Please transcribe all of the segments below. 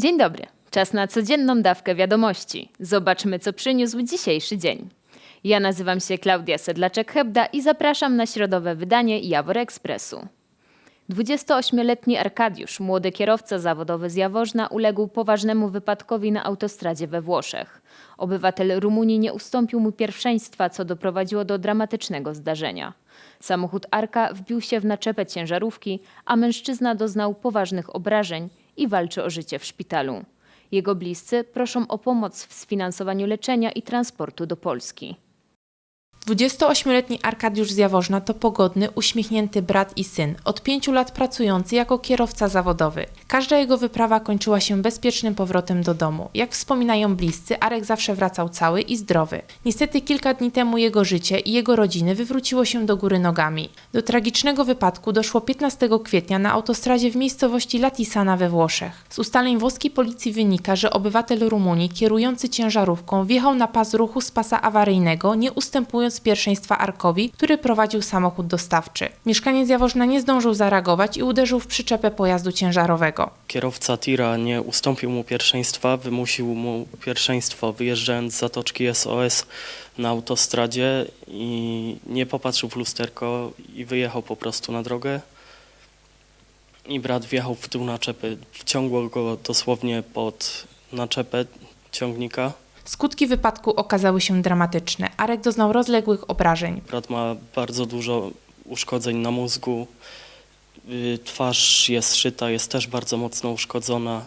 Dzień dobry. Czas na codzienną dawkę wiadomości. Zobaczmy, co przyniósł dzisiejszy dzień. Ja nazywam się Klaudia Sedlaczek-Hebda i zapraszam na środowe wydanie Jawor Ekspresu. 28-letni Arkadiusz, młody kierowca zawodowy z Jaworzna, uległ poważnemu wypadkowi na autostradzie we Włoszech. Obywatel Rumunii nie ustąpił mu pierwszeństwa, co doprowadziło do dramatycznego zdarzenia. Samochód Arka wbił się w naczepę ciężarówki, a mężczyzna doznał poważnych obrażeń i walczy o życie w szpitalu. Jego bliscy proszą o pomoc w sfinansowaniu leczenia i transportu do Polski. 28-letni Arkadiusz z Jaworzna to pogodny, uśmiechnięty brat i syn, od pięciu lat pracujący jako kierowca zawodowy. Każda jego wyprawa kończyła się bezpiecznym powrotem do domu. Jak wspominają bliscy, Arek zawsze wracał cały i zdrowy. Niestety kilka dni temu jego życie i jego rodziny wywróciło się do góry nogami. Do tragicznego wypadku doszło 15 kwietnia na autostradzie w miejscowości Latisana we Włoszech. Z ustaleń włoskiej policji wynika, że obywatel Rumunii kierujący ciężarówką wjechał na pas ruchu z pasa awaryjnego, nie ustępując pierwszeństwa Arkowi, który prowadził samochód dostawczy. Mieszkaniec Jaworzna nie zdążył zareagować i uderzył w przyczepę pojazdu ciężarowego. Kierowca tira nie ustąpił mu pierwszeństwa, wymusił mu pierwszeństwo wyjeżdżając z zatoczki SOS na autostradzie i nie popatrzył w lusterko i wyjechał po prostu na drogę. I brat wjechał w tył naczepy, wciągło go dosłownie pod naczepę ciągnika. Skutki wypadku okazały się dramatyczne. Arek doznał rozległych obrażeń. Brat ma bardzo dużo uszkodzeń na mózgu. Y, Twarz jest szyta, jest też bardzo mocno uszkodzona.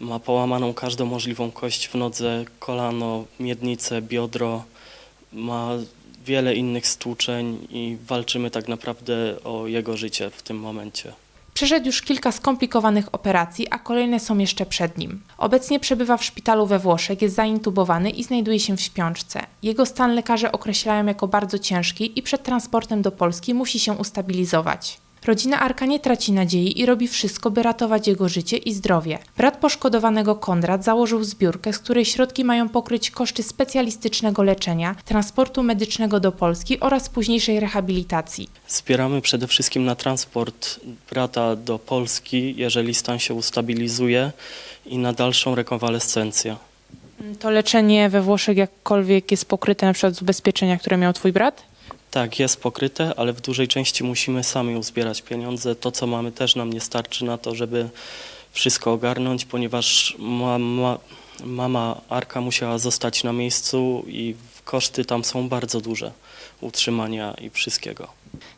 Ma połamaną każdą możliwą kość w nodze, kolano, miednicę, biodro. Ma wiele innych stłuczeń i walczymy tak naprawdę o jego życie w tym momencie. Przeszedł już kilka skomplikowanych operacji, a kolejne są jeszcze przed nim. Obecnie przebywa w szpitalu we Włoszech, jest zaintubowany i znajduje się w śpiączce. Jego stan lekarze określają jako bardzo ciężki i przed transportem do Polski musi się ustabilizować. Rodzina Arka nie traci nadziei i robi wszystko, by ratować jego życie i zdrowie. Brat poszkodowanego Konrad założył zbiórkę, z której środki mają pokryć koszty specjalistycznego leczenia, transportu medycznego do Polski oraz późniejszej rehabilitacji. Zbieramy przede wszystkim na transport brata do Polski, jeżeli stan się ustabilizuje i na dalszą rekonwalescencję. To leczenie we Włoszech jakkolwiek jest pokryte na przykład z ubezpieczenia, które miał twój brat? Tak, jest pokryte, ale w dużej części musimy sami uzbierać pieniądze. To, co mamy, też nam nie starczy na to, żeby wszystko ogarnąć, ponieważ mama, mama Arka musiała zostać na miejscu i koszty tam są bardzo duże utrzymania i wszystkiego.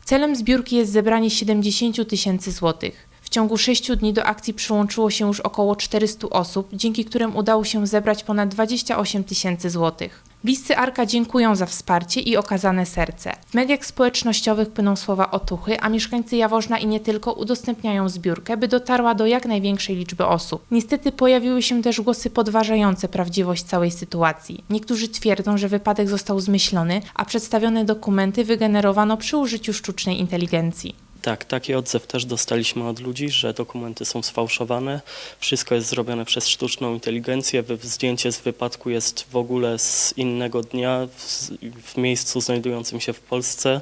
Celem zbiórki jest zebranie 70 tysięcy złotych. W ciągu 6 dni do akcji przyłączyło się już około 400 osób, dzięki którym udało się zebrać ponad 28 tysięcy złotych. Bliscy Arka dziękują za wsparcie i okazane serce. W mediach społecznościowych płyną słowa otuchy, a mieszkańcy Jaworzna i nie tylko udostępniają zbiórkę, by dotarła do jak największej liczby osób. Niestety pojawiły się też głosy podważające prawdziwość całej sytuacji. Niektórzy twierdzą, że wypadek został zmyślony, a przedstawione dokumenty wygenerowano przy użyciu sztucznej inteligencji. Tak, taki odzew też dostaliśmy od ludzi, że dokumenty są sfałszowane. Wszystko jest zrobione przez sztuczną inteligencję. Zdjęcie z wypadku jest w ogóle z innego dnia, w, w miejscu znajdującym się w Polsce.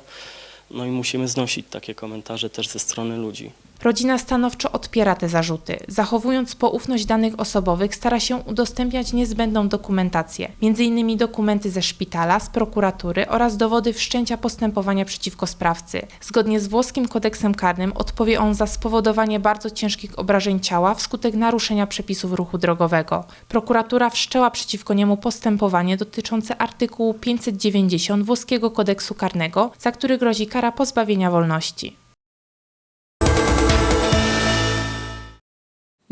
No i musimy znosić takie komentarze też ze strony ludzi. Rodzina stanowczo odpiera te zarzuty. Zachowując poufność danych osobowych, stara się udostępniać niezbędną dokumentację, m.in. dokumenty ze szpitala, z prokuratury oraz dowody wszczęcia postępowania przeciwko sprawcy. Zgodnie z włoskim kodeksem karnym odpowie on za spowodowanie bardzo ciężkich obrażeń ciała wskutek naruszenia przepisów ruchu drogowego. Prokuratura wszczęła przeciwko niemu postępowanie dotyczące artykułu 590 włoskiego kodeksu karnego, za który grozi kara pozbawienia wolności.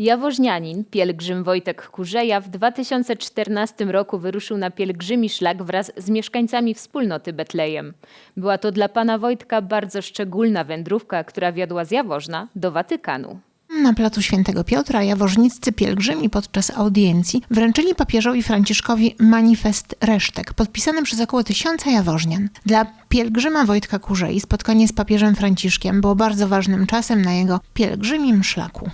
Jaworznianin, pielgrzym Wojtek Kurzeja w 2014 roku wyruszył na pielgrzymi szlak wraz z mieszkańcami wspólnoty Betlejem. Była to dla pana Wojtka bardzo szczególna wędrówka, która wiodła z Jaworzna do Watykanu. Na placu Świętego Piotra jaworzniccy pielgrzymi podczas audiencji wręczyli papieżowi Franciszkowi manifest resztek, podpisany przez około tysiąca jaworznian. Dla pielgrzyma Wojtka Kurzei spotkanie z papieżem Franciszkiem było bardzo ważnym czasem na jego pielgrzymim szlaku.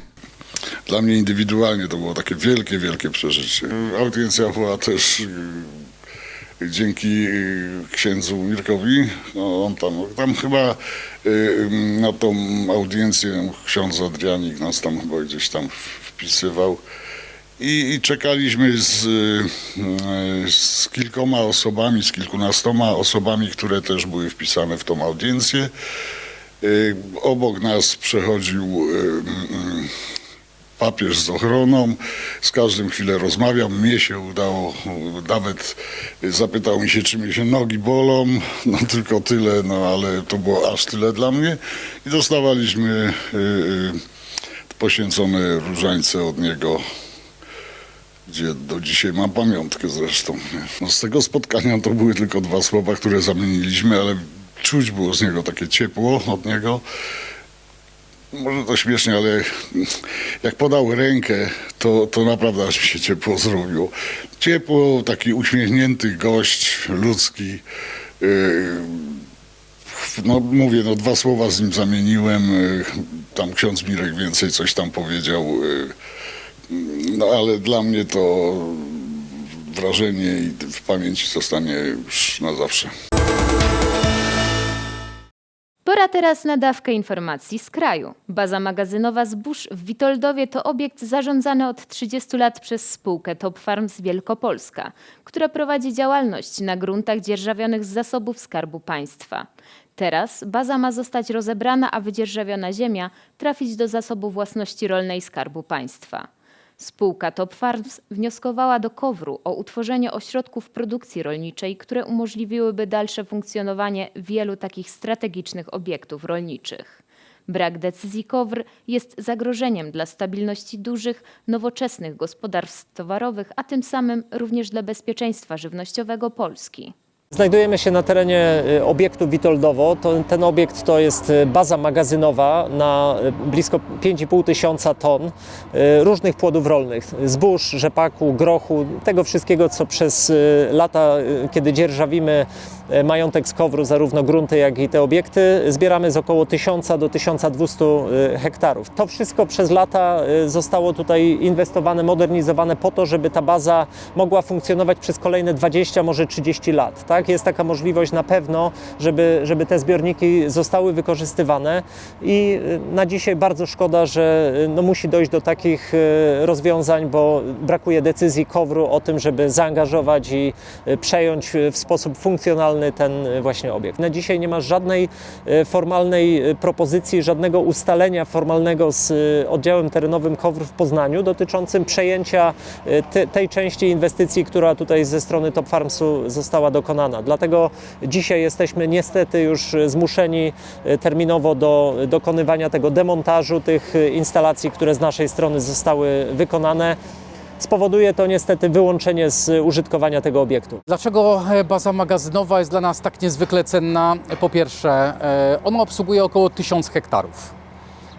Dla mnie indywidualnie to było takie wielkie, wielkie przeżycie. Audiencja była też y, dzięki y, księdzu Mirkowi. No, on tam, tam chyba y, na tą audiencję ksiądz Adrianik nas tam chyba gdzieś tam wpisywał. I, i czekaliśmy z, z kilkoma osobami, z kilkunastoma osobami, które też były wpisane w tą audiencję. Obok nas przechodził papież z ochroną, z każdym chwilę rozmawiał. Mnie się udało, nawet zapytał mi się, czy mnie się nogi bolą, no tylko tyle, no ale to było aż tyle dla mnie. I dostawaliśmy y, y, poświęcone różańce od niego, gdzie do dzisiaj mam pamiątkę zresztą. No z tego spotkania to były tylko dwa słowa, które zamieniliśmy, ale czuć było z niego takie ciepło od niego. Może to śmiesznie, ale jak podał rękę, to, to naprawdę aż mi się ciepło zrobiło. Ciepło, taki uśmiechnięty gość, ludzki. Yy, no mówię, no dwa słowa z nim zamieniłem. yy, Tam ksiądz Mirek więcej coś tam powiedział. yy, No ale dla mnie to wrażenie i w pamięci zostanie już na zawsze. Pora teraz na dawkę informacji z kraju. Baza magazynowa zbóż w Witoldowie to obiekt zarządzany od 30 lat przez spółkę Top Farms Wielkopolska, która prowadzi działalność na gruntach dzierżawionych z zasobów Skarbu Państwa. Teraz baza ma zostać rozebrana, a wydzierżawiona ziemia trafić do zasobu własności rolnej Skarbu Państwa. Spółka Top Farms wnioskowała do KOWR-u o utworzenie ośrodków produkcji rolniczej, które umożliwiłyby dalsze funkcjonowanie wielu takich strategicznych obiektów rolniczych. Brak decyzji KOWR jest zagrożeniem dla stabilności dużych, nowoczesnych gospodarstw towarowych, a tym samym również dla bezpieczeństwa żywnościowego Polski. Znajdujemy się na terenie y, obiektu Witoldowo. To, ten obiekt to jest y, baza magazynowa na y, blisko 5,5 tysiąca ton różnych płodów rolnych. Zbóż, rzepaku, grochu, tego wszystkiego, co przez lata, kiedy dzierżawimy majątek z Kowru, zarówno grunty, jak i te obiekty, zbieramy z około 1000 do 1200 y, hektarów. To wszystko przez lata y, zostało tutaj inwestowane, modernizowane po to, żeby ta baza mogła funkcjonować przez kolejne 20, może 30 lat. Tak? Jest taka możliwość na pewno, żeby, żeby te zbiorniki zostały wykorzystywane i na dzisiaj bardzo szkoda, że no, musi dojść do takich rozwiązań, bo brakuje decyzji KOWR-u o tym, żeby zaangażować i przejąć w sposób funkcjonalny ten y, właśnie obiekt. Na dzisiaj nie ma żadnej y, formalnej y, propozycji, żadnego ustalenia formalnego z oddziałem terenowym KOWR w Poznaniu dotyczącym przejęcia te, tej części inwestycji, która tutaj ze strony Top Farmsu została dokonana. Dlatego dzisiaj jesteśmy niestety już zmuszeni terminowo do dokonywania tego demontażu tych instalacji, które z naszej strony zostały wykonane. Spowoduje to niestety wyłączenie z użytkowania tego obiektu. Dlaczego e, baza magazynowa jest dla nas tak niezwykle cenna? Po pierwsze, e, ona obsługuje około 1000 hektarów.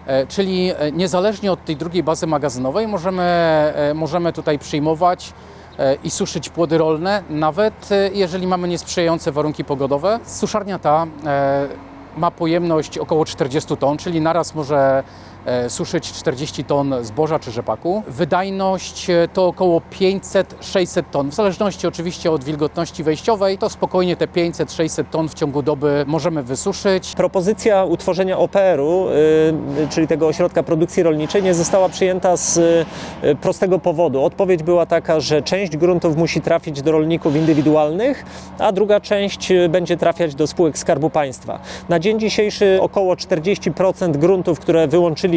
E, Czyli e, niezależnie od tej drugiej bazy magazynowej możemy, e, możemy tutaj przyjmować e, i suszyć płody rolne, nawet e, jeżeli mamy niesprzyjające warunki pogodowe. Suszarnia ta e, ma pojemność około 40 ton, czyli naraz może e, suszyć 40 ton zboża czy rzepaku. Wydajność e, to około 500-600 ton, w zależności oczywiście od wilgotności wejściowej, to spokojnie te 500-600 ton w ciągu doby możemy wysuszyć. Propozycja utworzenia OPR-u, y, czyli tego ośrodka produkcji rolniczej, nie została przyjęta z prostego powodu. Odpowiedź była taka, że część gruntów musi trafić do rolników indywidualnych, a druga część będzie trafiać do spółek Skarbu Państwa. Na dzień dzisiejszy około 40% gruntów, które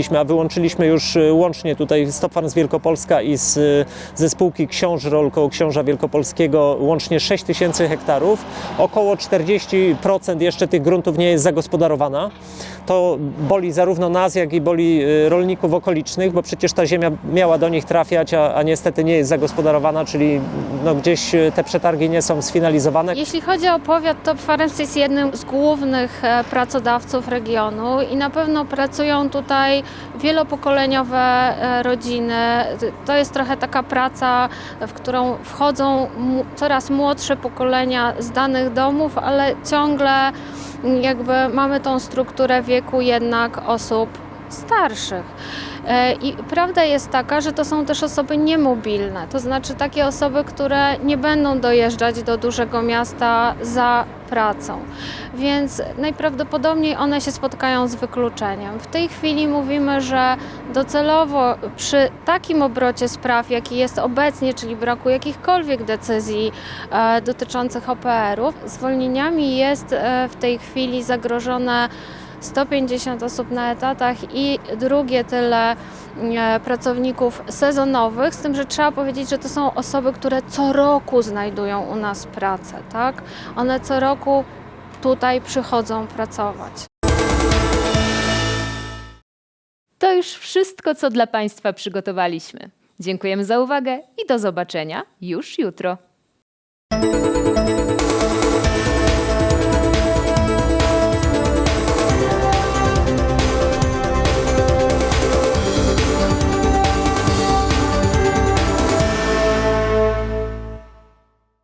wyłączyliśmy, a wyłączyliśmy już y, łącznie tutaj Stop Farm z Wielkopolska i z, y, ze spółki Książrol koło Książa Wielkopolskiego łącznie 6 tysięcy hektarów. Około 40% jeszcze tych gruntów nie jest zagospodarowana. To boli zarówno nas, jak i boli y, rolników okolicznych, bo przecież ta ziemia miała do nich trafiać, a, a niestety nie jest zagospodarowana, czyli no, gdzieś te przetargi nie są sfinalizowane. Jeśli chodzi o powiat, Top Farms jest jednym z głównych e, pracodawców regionu i na pewno pracują tutaj wielopokoleniowe e, rodziny. To jest trochę taka praca, w którą wchodzą coraz młodsze pokolenia z danych domów, ale ciągle jakby mamy tą strukturę wieku jednak osób starszych. E, I prawda jest taka, że to są też osoby niemobilne, to znaczy takie osoby, które nie będą dojeżdżać do dużego miasta za pracą. Więc najprawdopodobniej one się spotkają z wykluczeniem. W tej chwili mówimy, że docelowo przy takim obrocie spraw, jaki jest obecnie, czyli braku jakichkolwiek decyzji e, dotyczących OPR-ów, zwolnieniami jest e, w tej chwili zagrożone 150 osób na etatach i drugie tyle e, pracowników sezonowych, z tym, że trzeba powiedzieć, że to są osoby, które co roku znajdują u nas pracę, tak? One co roku tutaj przychodzą pracować. To już wszystko, co dla Państwa przygotowaliśmy. Dziękujemy za uwagę i do zobaczenia już jutro.